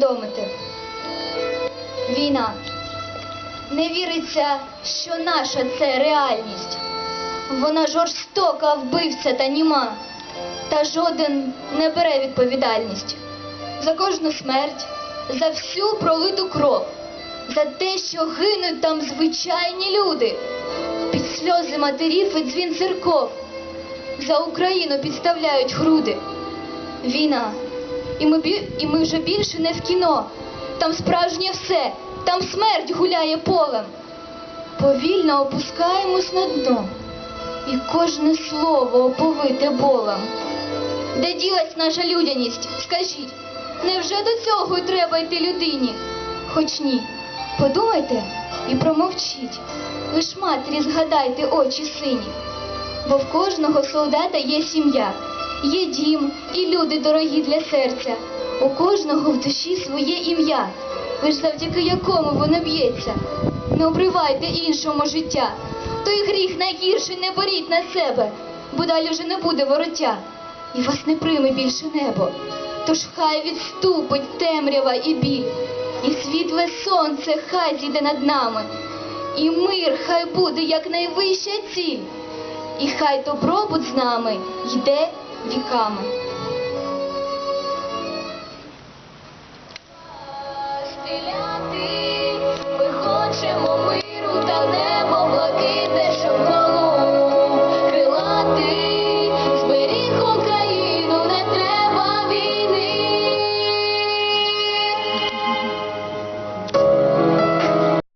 повідомити. Війна. Не віриться, що наша це реальність. Вона жорстока, вбивця та німа, та жоден не бере відповідальність за кожну смерть, за всю пролиту кров, за те, що гинуть там звичайні люди, під сльози матерів і дзвін церков, за Україну підставляють груди. Війна. І ми, і ми вже більше не в кіно. Там справжнє все, там смерть гуляє полем. Повільно опускаємось на дно, і кожне слово оповите болем. Де ділась наша людяність? Скажіть, невже до цього й треба йти людині? Хоч ні, подумайте і промовчіть. Лиш матері згадайте очі сині. Бо в кожного солдата є сім'я, є дім і люди дорогі для серця. У кожного в душі своє ім'я, лиш завдяки якому воно б'ється. Не обривайте іншому життя. Той гріх найгірший не беріть на себе, бо далі вже не буде вороття, і вас не прийме більше небо. Тож хай відступить темрява і біль, і світле сонце хай зійде над нами, і мир хай буде як найвища ціль, і хай добробут з нами йде віками.